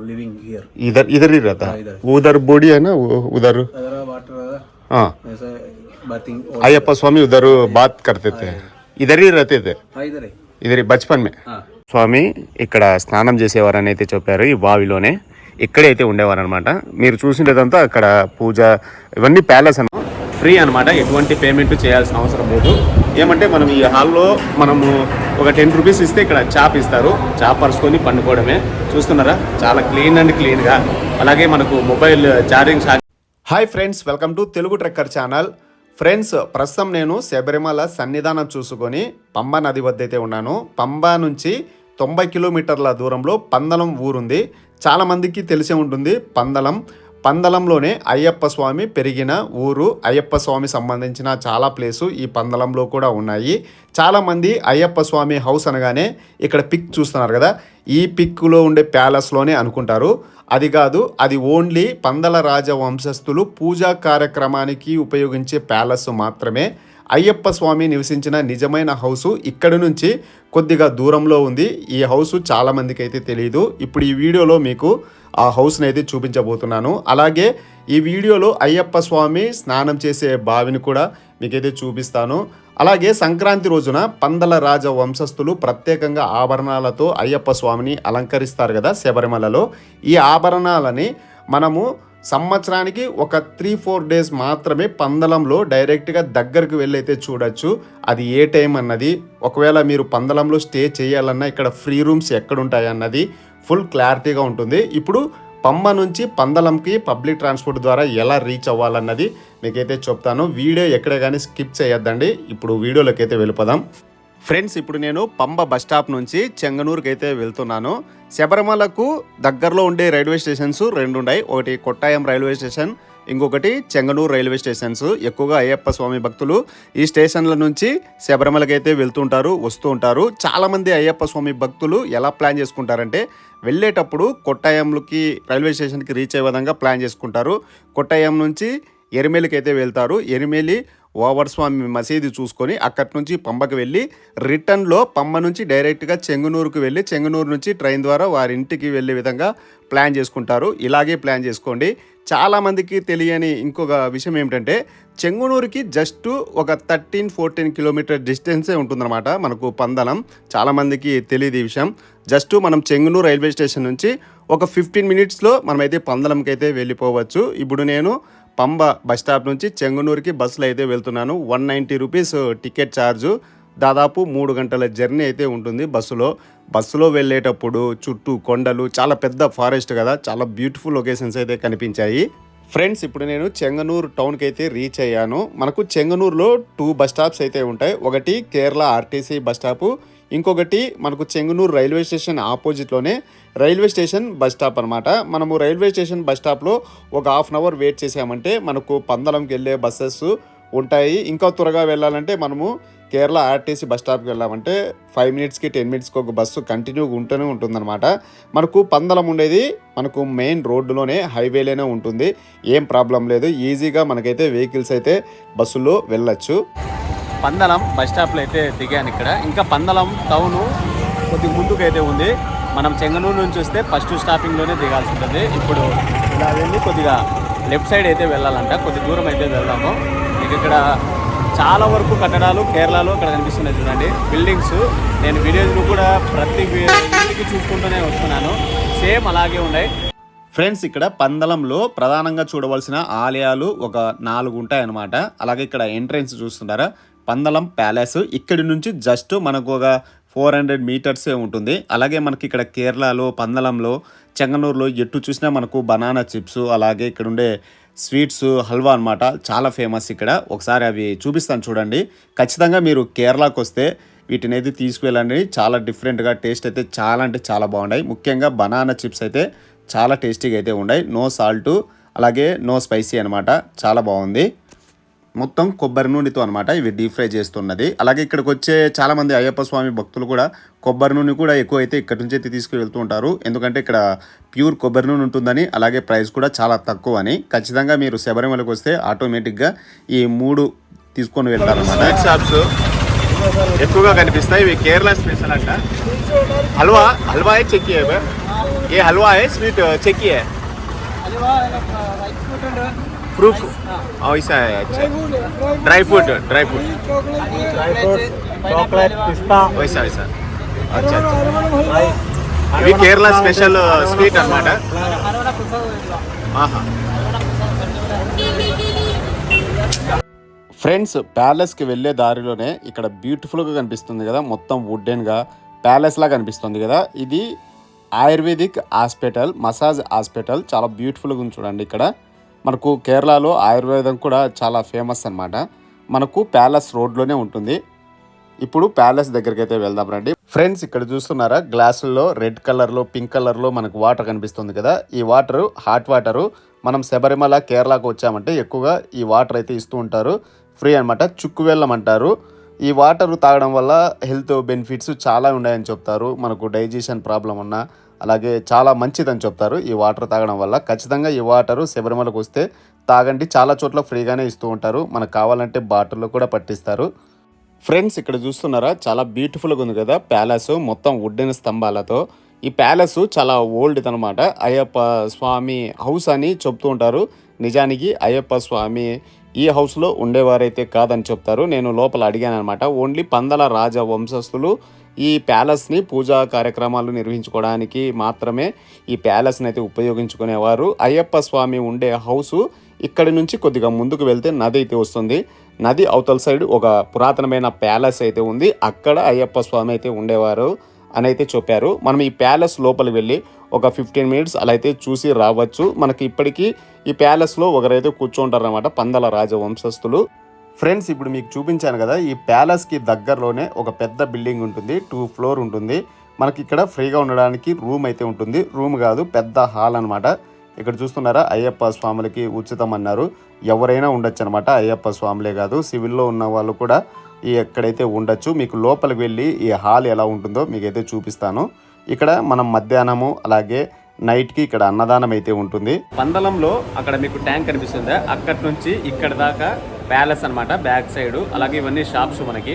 Living here इधर इधर ही रहता है इधर उधर बॉडी है ना वो उधर अगर वाटर हाँ ऐसा बाथिंग अयप्पा स्वामी उधर बात करते थे इधर ही रहते थे हाँ इधर है ఇద్దరి బచ్పన్ మే हाँ స్వామి ఇక్కడ స్నానం చేసేవారని అయితే చెప్పారు ఈ బావిలోనే ఇక్కడే అయితే ఉండేవారు అనమాట మీరు చూసినదంతా అక్కడ పూజ ఇవన్నీ ప్యాలెస్ అన్న ఫ్రీ అనమాట ఎటువంటి పేమెంట్ చేయాల్సిన అవసరం లేదు. ఏమంటే మనం ఈ హాల్లో మనము ఒక టెన్ రూపీస్ ఇస్తే ఇక్కడ చాప్ ఇస్తారు. చాప్ పరుచుకొని పండుకోవడమే. చూస్తున్నారా? చాలా క్లీన్ అండ్ క్లీన్గా. అలాగే మనకు mobile charging hi friends welcome to Telugu trekker channel. Friends ప్రస్తుతం నేను శబరిమల సన్నిధానం చూసుకొని పంబ నది వద్ద అయితే ఉన్నాను. పంబ నుంచి తొంభై కిలోమీటర్ల దూరంలో పందలం ఊరుంది. చాలామందికి తెలిసే ఉంటుంది పందలం. పందలంలోనే అయ్యప్ప స్వామి పెరిగిన ఊరు. అయ్యప్ప స్వామి సంబంధించిన చాలా ప్లేసు ఈ పందలంలో కూడా ఉన్నాయి. చాలామంది అయ్యప్ప స్వామి హౌస్ అనగానే ఇక్కడ పిక్ చూస్తున్నారు కదా. ఈ పిక్లో ఉండే ప్యాలెస్లోనే అనుకుంటారు. అది కాదు అది ఓన్లీ పందల రాజ వంశస్థులు పూజా కార్యక్రమానికి ఉపయోగించే ప్యాలెస్ మాత్రమే. అయ్యప్ప స్వామి నివసించిన నిజమైన హౌసు ఇక్కడ నుంచి కొద్దిగా దూరంలో ఉంది. ఈ హౌస్ చాలామందికి అయితే తెలియదు ఇప్పుడు ఈ వీడియోలో మీకు ఆ హౌస్ని అయితే చూపించబోతున్నాను. అలాగే ఈ వీడియోలో అయ్యప్ప స్వామి స్నానం చేసే బావిని కూడా మీకైతే చూపిస్తాను. అలాగే సంక్రాంతి రోజున పందల రాజ వంశస్థులు ప్రత్యేకంగా ఆభరణాలతో అయ్యప్ప స్వామిని అలంకరిస్తారు కదా శబరిమలలో. ఈ ఆభరణాలని మనము సంవత్సరానికి ఒక త్రీ ఫోర్ డేస్ మాత్రమే పందలంలో డైరెక్ట్గా దగ్గరకు వెళ్ళైతే చూడొచ్చు. అది ఏ టైం అన్నది ఒకవేళ మీరు పందలంలో స్టే చేయాలన్నా ఇక్కడ ఫ్రీ రూమ్స్ ఎక్కడ అన్నది ఫుల్ క్లారిటీగా ఉంటుంది. ఇప్పుడు పంబ నుంచి పందలంకి పబ్లిక్ ట్రాన్స్పోర్ట్ ద్వారా ఎలా రీచ్ అవ్వాలన్నది మీకైతే చెప్తాను. వీడియో ఎక్కడ కానీ స్కిప్ చేయొద్దండి. ఇప్పుడు వీడియోలోకి అయితే వెళ్ళిపోదాం. ఫ్రెండ్స్ ఇప్పుడు నేను పంబ బస్ స్టాప్ నుంచి చెంగనూరుకి అయితే వెళ్తున్నాను. శబరిమలకు దగ్గరలో ఉండే రైల్వే స్టేషన్స్ రెండు ఉన్నాయి ఒకటి కొట్టాయం రైల్వే స్టేషన్ ఇంకొకటి చెంగనూరు రైల్వే స్టేషన్స్. ఎక్కువగా అయ్యప్ప స్వామి భక్తులు ఈ స్టేషన్ల నుంచి శబరిమలకి అయితే వెళ్తుంటారు వస్తూ ఉంటారు. చాలామంది అయ్యప్ప స్వామి భక్తులు ఎలా ప్లాన్ చేసుకుంటారంటే వెళ్ళేటప్పుడు కొట్టాయంకి రైల్వే స్టేషన్కి రీచ్ అయ్యే విధంగా ప్లాన్ చేసుకుంటారు. కొట్టాయం నుంచి ఎరిమేలికి అయితే వెళ్తారు. ఎరిమేలి ఓవర్స్వామి మసీదు చూసుకొని అక్కడి నుంచి పంబకు వెళ్ళి రిటర్న్లో పంబ నుంచి డైరెక్ట్గా చెంగునూరుకు వెళ్ళి చెంగునూరు నుంచి ట్రైన్ ద్వారా వారి ఇంటికి వెళ్ళే విధంగా ప్లాన్ చేసుకుంటారు. ఇలాగే ప్లాన్ చేసుకోండి. చాలామందికి తెలియని ఇంకొక విషయం ఏమిటంటే చెంగునూరుకి జస్ట్ ఒక థర్టీన్ ఫోర్టీన్ కిలోమీటర్ డిస్టెన్సే ఉంటుందన్నమాట మనకు పందలం. చాలామందికి తెలియదు ఈ విషయం. జస్ట్ మనం చెంగునూరు రైల్వే స్టేషన్ నుంచి ఒక ఫిఫ్టీన్ మినిట్స్లో మనమైతే పందలంకి అయితే వెళ్ళిపోవచ్చు. ఇప్పుడు నేను పంబ బస్ స్టాప్ నుంచి చెంగునూరుకి బస్సులో అయితే వెళ్తున్నాను. One ninety rupees uh, ticket charge దాదాపు మూడు గంటల జర్నీ అయితే ఉంటుంది బస్సులో. బస్సులో వెళ్ళేటప్పుడు చుట్టూ కొండలు చాలా పెద్ద ఫారెస్ట్ కదా చాలా బ్యూటిఫుల్ లొకేషన్స్ అయితే కనిపించాయి. ఫ్రెండ్స్ ఇప్పుడు నేను చెంగనూరు టౌన్కి అయితే రీచ్ అయ్యాను. మనకు చెంగనూరులో టూ బస్ స్టాప్స్ అయితే ఉంటాయి. ఒకటి కేరళ ఆర్టీసీ బస్ స్టాపు ఇంకొకటి మనకు చెంగనూరు రైల్వే స్టేషన్ ఆపోజిట్లోనే రైల్వే స్టేషన్ బస్ స్టాప్ అనమాట మనము రైల్వే స్టేషన్ బస్ స్టాప్లో ఒక హాఫ్ అన్ అవర్ వెయిట్ చేసామంటే మనకు పందలంకి వెళ్ళే బస్సెస్ ఉంటాయి. ఇంకా త్వరగా వెళ్ళాలంటే మనము కేరళ ఆర్టీసీ బస్ స్టాప్కి వెళ్ళామంటే ఫైవ్ మినిట్స్కి టెన్ మినిట్స్కి ఒక బస్సు కంటిన్యూగా ఉంటూనే ఉంటుందన్నమాట. మనకు పందలం ఉండేది మనకు మెయిన్ రోడ్డులోనే హైవేలోనే ఉంటుంది. ఏం ప్రాబ్లం లేదు. ఈజీగా మనకైతే వెహికల్స్ అయితే బస్సులో వెళ్ళొచ్చు. పందలం బస్ స్టాప్లో అయితే దిగాను ఇక్కడ. ఇంకా పందలం టౌన్ కొద్ది ముందుకు అయితే ఉంది. మనం చెంగనూరు నుంచి వస్తే ఫస్ట్ స్టాపింగ్లోనే దిగాల్సి ఉంటుంది. ఇప్పుడు ఇలా వెళ్ళి కొద్దిగా లెఫ్ట్ సైడ్ అయితే వెళ్ళాలంట. కొద్ది దూరం అయితే వెళ్దాము. మీకు ఇక్కడ చాలా వరకు కట్టడాలు కేరళలో ఇక్కడ కనిపిస్తున్నాయి చూడండి. బిల్డింగ్స్. నేను వీడియోలు కూడా ప్రతి ఇంటికి చూసుకుంటూనే వస్తున్నాను. సేమ్ అలాగే ఉన్నాయి. ఫ్రెండ్స్ ఇక్కడ పందలంలో ప్రధానంగా చూడవలసిన ఆలయాలు ఒక నాలుగు ఉంటాయన్నమాట. అలాగే ఇక్కడ ఎంట్రెన్స్ చూస్తున్నారా? పందలం ప్యాలెస్. ఇక్కడి నుంచి జస్ట్ మనకు ఒక ఫోర్ హండ్రెడ్ మీటర్సే ఉంటుంది. అలాగే మనకి ఇక్కడ కేరళలో పందలంలో చెంగనూరులో ఎటు చూసినా మనకు బనానా చిప్స్ అలాగే ఇక్కడ ఉండే స్వీట్స్ హల్వా అనమాట చాలా ఫేమస్ ఇక్కడ. ఒకసారి అవి చూపిస్తాను చూడండి. ఖచ్చితంగా మీరు కేరళకు వస్తే వీటిని అయితే తీసుకువెళ్ళండి. చాలా డిఫరెంట్గా టేస్ట్ అయితే చాలా అంటే చాలా బాగున్నాయి. ముఖ్యంగా బనానా చిప్స్ అయితే చాలా టేస్టీగా అయితే ఉన్నాయి. నో సాల్ట్ అలాగే నో స్పైసీ అనమాట చాలా బాగుంది. మొత్తం కొబ్బరి నూనెతో అనమాట ఇవి డీప్ ఫ్రై చేస్తున్నది. అలాగే ఇక్కడికి వచ్చే చాలామంది అయ్యప్ప స్వామి భక్తులు కూడా కొబ్బరి నూనె కూడా ఎక్కువ అయితే ఇక్కడి నుంచి అయితే తీసుకువెళ్తూ ఉంటారు. ఎందుకంటే ఇక్కడ ప్యూర్ కొబ్బరి నూనె ఉంటుందని అలాగే ప్రైస్ కూడా చాలా తక్కువ అని ఖచ్చితంగా మీరు శబరిమలకు వస్తే ఆటోమేటిక్గా ఈ మూడు తీసుకొని వెళ్తారనమాట షాప్స్ ఎక్కువగా కనిపిస్తాయి. ఇవి కేరళ స్పెషల్ అంట. హల్వా హల్వా చెక్కి ఏ halwa sweet chikki चेकी है हलवा राइस फ्रूट अंड फ्रूट ऐसा है अच्छा dry fruit dry fruit chocolate पिस्ता वैसा वैसा अच्छा अच्छा ఇవి కేరళ స్పెషల్ స్వీట్ అన్నమాట हरवड़ा प्रसाद ఆహా ఫ్రెండ్స్ ప్యాలెస్కి వెళ్ళే దారిలోనే ఇక్కడ బ్యూటిఫుల్గా కనిపిస్తుంది కదా మొత్తం వుడెన్గా ప్యాలెస్ లా కనిపిస్తుంది కదా ఇది ఆయుర్వేదిక్ హాస్పిటల్ మసాజ్ హాస్పిటల్ చాలా బ్యూటిఫుల్గా ఉంది చూడండి ఇక్కడ మనకు కేరళలో ఆయుర్వేదం కూడా చాలా ఫేమస్ అనమాట మనకు ప్యాలెస్ రోడ్లోనే ఉంటుంది. ఇప్పుడు ప్యాలెస్ దగ్గరికి అయితే వెళ్దాం రండి. ఫ్రెండ్స్ ఇక్కడ చూస్తున్నారా? గ్లాసుల్లో రెడ్ కలర్లో పింక్ కలర్లో మనకు వాటర్ కనిపిస్తుంది కదా? ఈ వాటర్ హాట్ వాటరు మనం శబరిమల కేరళకు వచ్చామంటే ఎక్కువగా ఈ వాటర్ అయితే ఇస్తూ ఉంటారు. ఫ్రీ అనమాట చుక్కు వెళ్ళం అంటారు. ఈ వాటర్ తాగడం వల్ల హెల్త్ బెనిఫిట్స్ చాలా ఉన్నాయని చెప్తారు. మనకు డైజెషన్ ప్రాబ్లం ఉన్నా అలాగే చాలా మంచిదని చెప్తారు. ఈ వాటర్ తాగడం వల్ల ఖచ్చితంగా ఈ వాటర్ శబరిమలకు వస్తే తాగండి. చాలా చోట్ల ఫ్రీగానే ఇస్తూ ఉంటారు. మనకు కావాలంటే బాటిల్లో కూడా పట్టిస్తారు. ఫ్రెండ్స్ ఇక్కడ చూస్తున్నారా? చాలా బ్యూటిఫుల్గా ఉంది కదా ప్యాలెస్. మొత్తం వుడ్డెన్ స్తంభాలతో. ఈ ప్యాలెస్ చాలా ఓల్డ్ అనమాట అయ్యప్ప స్వామి హౌస్ అని చెప్తూ ఉంటారు. నిజానికి అయ్యప్ప స్వామి ఈ హౌస్లో ఉండేవారైతే కాదని చెప్తారు. నేను లోపల అడిగాను అనమాట ఓన్లీ పందల రాజ వంశస్థులు ఈ ప్యాలెస్ని పూజా కార్యక్రమాలు నిర్వహించుకోవడానికి మాత్రమే ఈ ప్యాలెస్ని అయితే ఉపయోగించుకునేవారు. అయ్యప్ప స్వామి ఉండే హౌసు ఇక్కడి నుంచి కొద్దిగా ముందుకు వెళ్తే నది అయితే వస్తుంది. నది అవతల సైడ్ ఒక పురాతనమైన ప్యాలెస్ అయితే ఉంది. అక్కడ అయ్యప్ప స్వామి అయితే ఉండేవారు అని అయితే చెప్పారు. మనం ఈ ప్యాలెస్ లోపలికి వెళ్ళి ఒక ఫిఫ్టీన్ మినిట్స్ అలా అయితే చూసి రావచ్చు. మనకి ఇప్పటికీ ఈ ప్యాలెస్లో ఒకరైతే కూర్చుంటారు అనమాట పందల రాజవంశస్థులు. ఫ్రెండ్స్ ఇప్పుడు మీకు చూపించాను కదా ఈ ప్యాలెస్కి దగ్గరలోనే ఒక పెద్ద బిల్డింగ్ ఉంటుంది. టూ ఫ్లోర్ ఉంటుంది. మనకి ఇక్కడ ఫ్రీగా ఉండడానికి రూమ్ అయితే ఉంటుంది. రూమ్ కాదు పెద్ద హాల్ అనమాట ఇక్కడ చూస్తున్నారా అయ్యప్ప స్వాములకి ఉచితం అన్నారు. ఎవరైనా ఉండొచ్చు అనమాట అయ్యప్ప స్వాములే కాదు సివిల్లో ఉన్న వాళ్ళు కూడా ఈ ఎక్కడైతే ఉండొచ్చు మీకు లోపలికి వెళ్ళి ఈ హాల్ ఎలా ఉంటుందో మీకైతే చూపిస్తాను. ఇక్కడ మనం మధ్యాహ్నము అలాగే నైట్కి ఇక్కడ అన్నదానం అయితే ఉంటుంది. పందలంలో అక్కడ మీకు ట్యాంక్ కనిపిస్తుంది. అక్కడి నుంచి ఇక్కడ దాకా ప్యాలెస్ అన్నమాట బ్యాక్ సైడ్. అలాగే ఇవన్నీ షాప్స్ మనకి.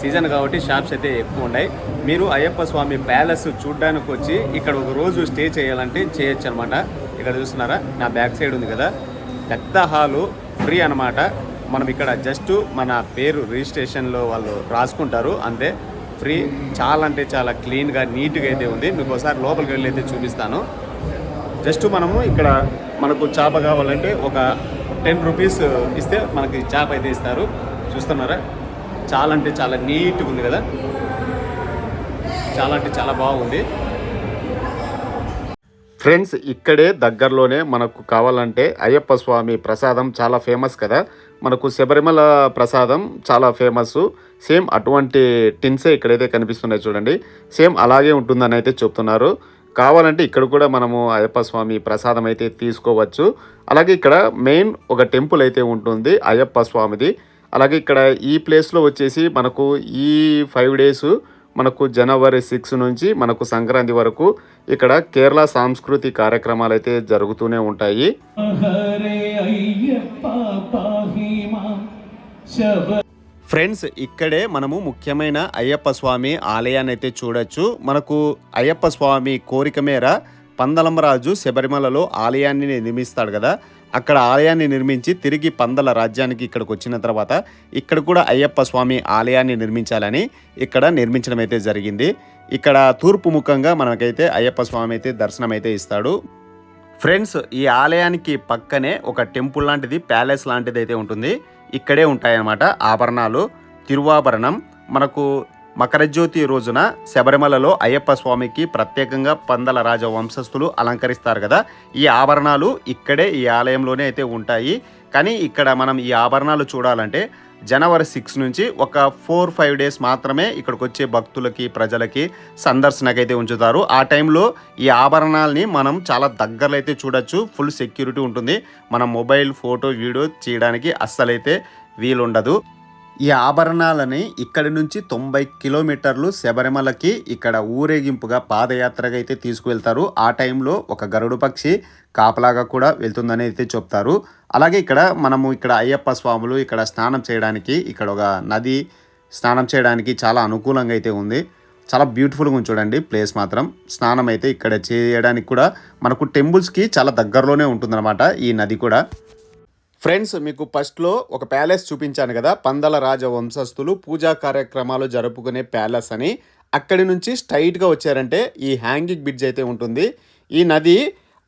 సీజన్ కాబట్టి షాప్స్ అయితే ఎక్కువ ఉన్నాయి. మీరు అయ్యప్ప స్వామి ప్యాలెస్ చూడడానికి వచ్చి ఇక్కడ ఒక రోజు స్టే చేయాలంటే చేయొచ్చు అనమాట ఇక్కడ చూస్తున్నారా? నా బ్యాక్ సైడ్ ఉంది కదా. పెద్ద హాలు ఫ్రీ అన్నమాట. మనం ఇక్కడ జస్ట్ మన పేరు రిజిస్ట్రేషన్లో వాళ్ళు రాసుకుంటారు. అంతే. ఫ్రీ చాలా అంటే చాలా క్లీన్గా నీట్గా అయితే ఉంది. మీకు ఒకసారి లోపలికి వెళ్ళి అయితే చూపిస్తాను. జస్ట్ మనము ఇక్కడ మనకు చేప కావాలంటే ఒక టెన్ రూపీస్ ఇస్తే మనకి చేప అయితే ఇస్తారు. చూస్తున్నారా? చాలా అంటే చాలా నీట్గా ఉంది కదా? చాలా అంటే చాలా బాగుంది. ఫ్రెండ్స్ ఇక్కడే దగ్గరలోనే మనకు కావాలంటే అయ్యప్ప స్వామి ప్రసాదం చాలా ఫేమస్ కదా? మనకు శబరిమల ప్రసాదం చాలా ఫేమస్ సేమ్ అటువంటి టిన్సే ఇక్కడైతే కనిపిస్తున్నాయి చూడండి. సేమ్ అలాగే ఉంటుందని అయితే చెప్తున్నారు. కావాలంటే ఇక్కడ కూడా మనము అయ్యప్ప స్వామి ప్రసాదం అయితే తీసుకోవచ్చు. అలాగే ఇక్కడ మెయిన్ ఒక టెంపుల్ అయితే ఉంటుంది అయ్యప్ప స్వామిది. అలాగే ఇక్కడ ఈ ప్లేస్లో వచ్చేసి మనకు ఈ ఫైవ్ డేస్ మనకు జనవరి సిక్స్ నుంచి మనకు సంక్రాంతి వరకు ఇక్కడ కేరళ సాంస్కృతి కార్యక్రమాలు అయితే జరుగుతూనే ఉంటాయి. ఫ్రెండ్స్ ఇక్కడే మనము ముఖ్యమైన అయ్యప్ప స్వామి ఆలయాన్ని అయితే చూడొచ్చు. మనకు అయ్యప్ప స్వామి కోరిక మేర పందలమరాజు శబరిమలలో ఆలయాన్ని నిర్మిస్తాడు కదా. అక్కడ ఆలయాన్ని నిర్మించి తిరిగి పందల రాజ్యానికి ఇక్కడికి వచ్చిన తర్వాత ఇక్కడ కూడా అయ్యప్ప స్వామి ఆలయాన్ని నిర్మించాలని ఇక్కడ నిర్మించడం అయితే జరిగింది. ఇక్కడ తూర్పు ముఖంగా మనకైతే అయ్యప్ప స్వామి అయితే దర్శనం అయితే ఇస్తాడు. ఫ్రెండ్స్ ఈ ఆలయానికి పక్కనే ఒక టెంపుల్ లాంటిది ప్యాలెస్ లాంటిది అయితే ఉంటుంది. ఇక్కడే ఉంటాయన్నమాట. ఆభరణాలు తిరువాభరణం. మనకు మకరజ్యోతి రోజున శబరిమలలో అయ్యప్ప స్వామికి ప్రత్యేకంగా పందల రాజ వంశస్థులు అలంకరిస్తారు కదా. ఈ ఆభరణాలు ఇక్కడే ఈ ఆలయంలోనే అయితే ఉంటాయి. కానీ ఇక్కడ మనం ఈ ఆభరణాలు చూడాలంటే జనవరి సిక్స్ నుంచి ఒక ఫోర్ ఫైవ్ డేస్ మాత్రమే ఇక్కడికి వచ్చే భక్తులకి ప్రజలకి సందర్శనకైతే ఉంచుతారు. ఆ టైంలో ఈ ఆభరణాలని మనం చాలా దగ్గరలో అయితే చూడొచ్చు. ఫుల్ సెక్యూరిటీ ఉంటుంది. మన మొబైల్ ఫోటో వీడియో చేయడానికి అస్సలైతే వీలుండదు. ఈ ఆభరణాలని ఇక్కడి నుంచి తొంభై కిలోమీటర్లు శబరిమలకి ఇక్కడ ఊరేగింపుగా పాదయాత్రగా అయితే తీసుకువెళ్తారు. ఆ టైంలో ఒక గరుడు పక్షి కాపలాగా కూడా వెళ్తుందని అయితే చెప్తారు. అలాగే ఇక్కడ మనము ఇక్కడ అయ్యప్ప స్వాములు ఇక్కడ స్నానం చేయడానికి ఇక్కడ ఒక నది స్నానం చేయడానికి చాలా అనుకూలంగా అయితే ఉంది. చాలా బ్యూటిఫుల్గా చూడండి ప్లేస్ మాత్రం. స్నానం అయితే ఇక్కడ చేయడానికి కూడా మనకు టెంపుల్స్కి చాలా దగ్గరలోనే ఉంటుందన్నమాట ఈ నది కూడా. ఫ్రెండ్స్ మీకు ఫస్ట్లో ఒక ప్యాలెస్ చూపించాను కదా పందల రాజ వంశస్థులు పూజా కార్యక్రమాలు జరుపుకునే ప్యాలెస్ అని. అక్కడి నుంచి స్ట్రైట్గా వచ్చారంటే ఈ హ్యాంగింగ్ బ్రిడ్జ్ అయితే ఉంటుంది. ఈ నది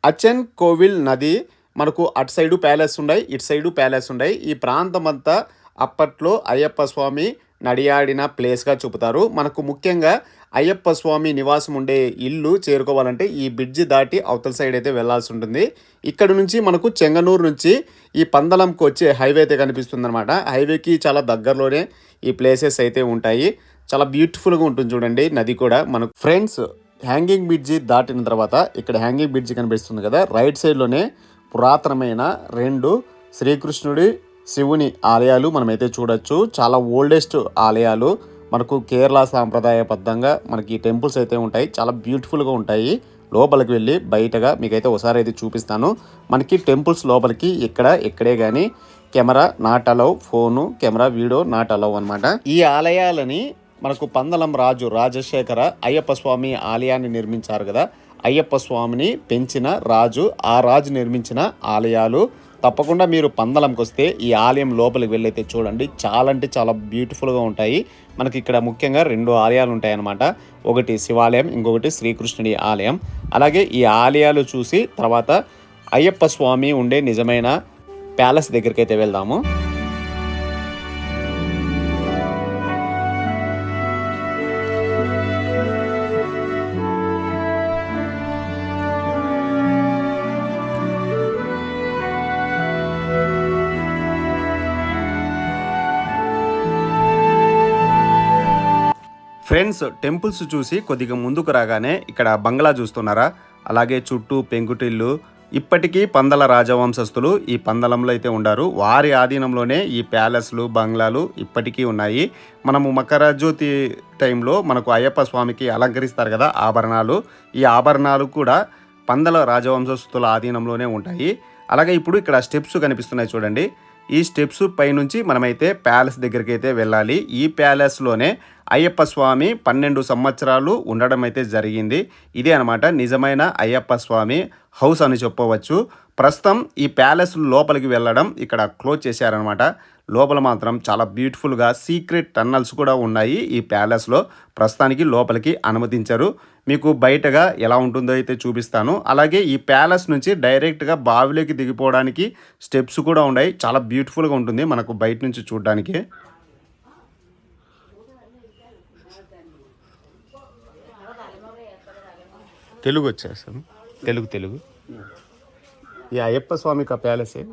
అచెన్ కోవిల్ నది మనకు అటు సైడు ప్యాలెస్ ఉన్నాయి ఇటు సైడు ప్యాలెస్ ఉన్నాయి ఈ ప్రాంతం అంతా అప్పట్లో అయ్యప్ప స్వామి నడియాడిన ప్లేస్గా చూపుతారు. మనకు ముఖ్యంగా అయ్యప్ప స్వామి నివాసం ఉండే ఇల్లు చేరుకోవాలంటే ఈ బ్రిడ్జి దాటి అవతల సైడ్ అయితే వెళ్ళాల్సి ఉంటుంది. ఇక్కడ నుంచి మనకు చెంగనూరు నుంచి ఈ పందలంకి వచ్చే హైవే అయితే కనిపిస్తుంది అనమాట హైవేకి చాలా దగ్గరలోనే ఈ ప్లేసెస్ అయితే ఉంటాయి. చాలా బ్యూటిఫుల్గా ఉంటుంది చూడండి నది కూడా. మనకు ఫ్రెండ్స్ హ్యాంగింగ్ బ్రిడ్జి దాటిన తర్వాత ఇక్కడ హ్యాంగింగ్ బ్రిడ్జి కనిపిస్తుంది కదా. రైట్ సైడ్లోనే పురాతనమైన రెండు శ్రీకృష్ణుడి శివుని ఆలయాలు మనమైతే చూడొచ్చు. చాలా ఓల్డెస్ట్ ఆలయాలు. మనకు కేరళ సాంప్రదాయబద్ధంగా మనకి టెంపుల్స్ అయితే ఉంటాయి. చాలా బ్యూటిఫుల్గా ఉంటాయి. లోపలికి వెళ్ళి బయటగా మీకైతే ఒకసారి అయితే చూపిస్తాను. మనకి టెంపుల్స్ లోపలికి ఇక్కడ ఎక్కడే కానీ camera not allow phone camera video not allow అనమాట ఈ ఆలయాలని మనకు పందలం రాజు రాజశేఖర అయ్యప్ప స్వామి ఆలయాన్ని నిర్మించారు కదా. అయ్యప్ప స్వామిని పెంచిన రాజు ఆ రాజు నిర్మించిన ఆలయాలు తప్పకుండా మీరు పందలంకి వస్తే ఈ ఆలయం లోపలికి వెళ్ళైతే చూడండి. చాలా అంటే చాలా బ్యూటిఫుల్గా ఉంటాయి. మనకి ఇక్కడ ముఖ్యంగా రెండు ఆలయాలు ఉంటాయన్నమాట. ఒకటి శివాలయం ఇంకొకటి శ్రీకృష్ణుడి ఆలయం. అలాగే ఈ ఆలయాలు చూసి తర్వాత అయ్యప్ప స్వామి ఉండే నిజమైన ప్యాలెస్ దగ్గరికి అయితే వెళ్దాము. ఫ్రెండ్స్ టెంపుల్స్ చూసి కొద్దిగా ముందుకు రాగానే ఇక్కడ బంగ్లా చూస్తున్నారా? అలాగే చుట్టూ పెంకుటిల్లు ఇప్పటికీ పందల రాజవంశస్థులు ఈ పందలంలో అయితే ఉండారు. వారి ఆధీనంలోనే ఈ ప్యాలెస్లు బంగ్లాలు ఇప్పటికీ ఉన్నాయి. మనము మకర జ్యోతి టైంలో మనకు అయ్యప్ప స్వామికి అలంకరిస్తారు కదా ఆభరణాలు. ఈ ఆభరణాలు కూడా పందల రాజవంశస్థుల ఆధీనంలోనే ఉంటాయి. అలాగే ఇప్పుడు ఇక్కడ స్టెప్స్ కనిపిస్తున్నాయి చూడండి. ఈ స్టెప్స్ పైనుంచి మనమైతే ప్యాలెస్ దగ్గరికి అయితే వెళ్ళాలి. ఈ ప్యాలెస్లోనే అయ్యప్ప స్వామి పన్నెండు సంవత్సరాలు ఉండడం అయితే జరిగింది. ఇదే అనమాట నిజమైన అయ్యప్ప స్వామి హౌస్ అని చెప్పవచ్చు. ప్రస్తుతం ఈ ప్యాలెస్ లోపలికి వెళ్ళడం ఇక్కడ క్లోజ్ చేశారనమాట లోపల మాత్రం చాలా బ్యూటిఫుల్గా సీక్రెట్ టన్నల్స్ కూడా ఉన్నాయి ఈ ప్యాలెస్లో. ప్రస్తుతానికి లోపలికి అనుమతించరు. మీకు బయటగా ఎలా ఉంటుందో అయితే చూపిస్తాను. అలాగే ఈ ప్యాలెస్ నుంచి డైరెక్ట్గా బావిలోకి దిగిపోవడానికి స్టెప్స్ కూడా ఉన్నాయి. చాలా బ్యూటిఫుల్గా ఉంటుంది మనకు బయట నుంచి చూడడానికి. తెలుగు వచ్చేస్తాను తెలుగు తెలుగు. ఈ అయ్యప్ప స్వామి ప్యాలెస్ है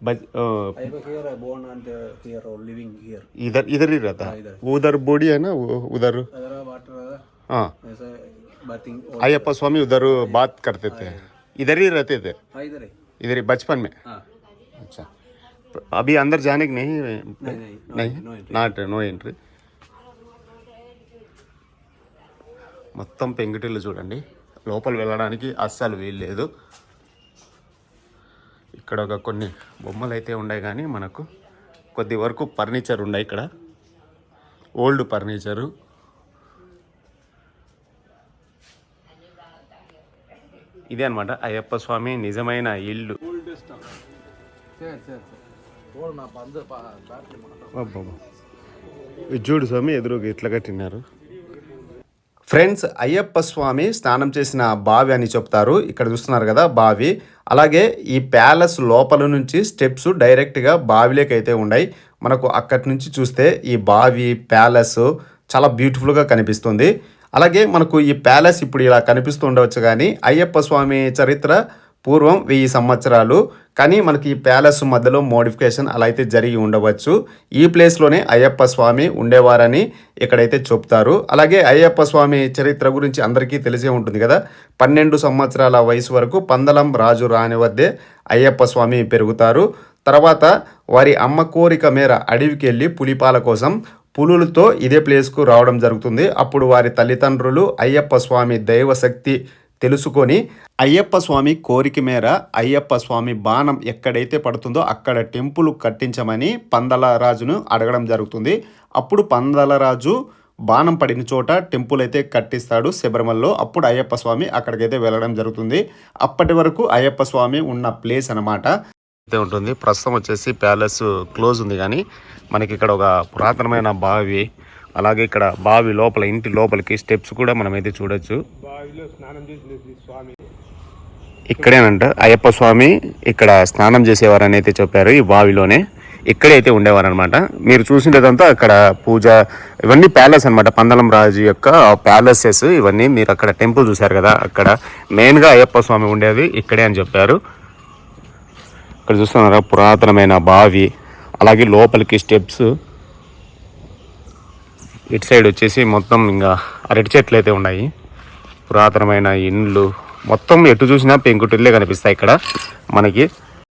Ah, palace. है. बज अ, I was here, I born and uh, here or living here. इधर इधर ही रहता हाँ, है इधर। वो उधर बॉडी है ना वो उधर Other water, uh, हाँ ऐसा bathing. all- अयप्पा स्वामी उधर बात करते थे इधर ही रहते थे हाँ, इधर है. इधर ही बचपन में हाँ. अच्छा अभी अंदर जाने की नहीं नहीं, नहीं, no, नहीं no entry. Not no entry మొత్తం పెంకుటిల్లు చూడండి లోపల వెళ్ళడానికి అస్సలు వీలు లేదు ఇక్కడ ఒక కొన్ని బొమ్మలు అయితే ఉన్నాయి కానీ మనకు కొద్ది వరకు ఫర్నిచర్ ఉన్నాయి ఇక్కడ. Old furniture. ఇదే అనమాట అయ్యప్ప స్వామి నిజమైన ఇల్లు. చూడు స్వామి ఎదురుగా ఇట్లా కట్టినారు. ఫ్రెండ్స్ అయ్యప్ప స్వామి స్నానం చేసిన బావి అని చెప్తారు. ఇక్కడ చూస్తున్నారు కదా బావి. అలాగే ఈ ప్యాలెస్ లోపల నుంచి స్టెప్స్ డైరెక్ట్గా బావిలోకి అయితే ఉన్నాయి. మనకు అక్కడి నుంచి చూస్తే ఈ బావి ప్యాలెస్ చాలా బ్యూటిఫుల్గా కనిపిస్తుంది. అలాగే మనకు ఈ ప్యాలెస్ ఇప్పుడు ఇలా కనిపిస్తూ ఉండవచ్చు కానీ అయ్యప్ప స్వామి చరిత్ర పూర్వం వెయ్యి సంవత్సరాలు కానీ మనకి ఈ ప్యాలెస్ మధ్యలో మోడిఫికేషన్ అలా అయితే జరిగి ఉండవచ్చు. ఈ ప్లేస్లోనే అయ్యప్ప స్వామి ఉండేవారని ఇక్కడైతే చెప్తారు. అలాగే అయ్యప్ప స్వామి చరిత్ర గురించి అందరికీ తెలిసే ఉంటుంది కదా. పన్నెండు సంవత్సరాల వయసు వరకు పందలం రాజు రాని వద్దే అయ్యప్ప స్వామి పెరుగుతారు. తర్వాత వారి అమ్మ కోరిక మేర అడవికి వెళ్ళి పులిపాల కోసం పులులతో ఇదే ప్లేస్కు రావడం జరుగుతుంది. అప్పుడు వారి తల్లిదండ్రులు అయ్యప్ప స్వామి దైవశక్తి తెలుసుకొని అయ్యప్ప స్వామి కోరిక మేర అయ్యప్ప స్వామి బాణం ఎక్కడైతే పడుతుందో అక్కడ టెంపుల్ కట్టించమని పందలరాజును అడగడం జరుగుతుంది. అప్పుడు పందలరాజు బాణం పడిన చోట టెంపుల్ అయితే కట్టిస్తాడు శబరిమలలో. అప్పుడు అయ్యప్ప స్వామి అక్కడికైతే వెళ్ళడం జరుగుతుంది. అప్పటి వరకు అయ్యప్ప స్వామి ఉన్న ప్లేస్ అనమాట అయితే ఉంటుంది. ప్రస్తుతం వచ్చేసి ప్యాలెస్ క్లోజ్ ఉంది కానీ మనకి ఇక్కడ ఒక పురాతనమైన బావి అలాగే ఇక్కడ బావి లోపల ఇంటి లోపలికి స్టెప్స్ కూడా మనమైతే చూడొచ్చు. ఇక్కడేనంట అయ్యప్ప స్వామి ఇక్కడ స్నానం చేసేవారని అయితే చెప్పారు ఈ బావిలోనే. ఇక్కడే అయితే ఉండేవారు అనమాట మీరు చూసినదంతా అక్కడ పూజ ఇవన్నీ ప్యాలెస్ అన్నమాట. పందలం రాజు యొక్క ప్యాలెసెస్ ఇవన్నీ మీరు అక్కడ టెంపుల్ చూశారు కదా అక్కడ మెయిన్గా అయ్యప్ప స్వామి ఉండేది ఇక్కడే అని చెప్పారు. ఇక్కడ చూస్తున్నారా పురాతనమైన బావి అలాగే లోపలికి స్టెప్స్. ఇటు సైడ్ వచ్చేసి మొత్తం ఇంకా అరటి చెట్లు అయితే ఉన్నాయి. పురాతనమైన ఇండ్లు. మొత్తం ఎటు చూసినా పెంకుటిల్లే కనిపిస్తాయి ఇక్కడ మనకి.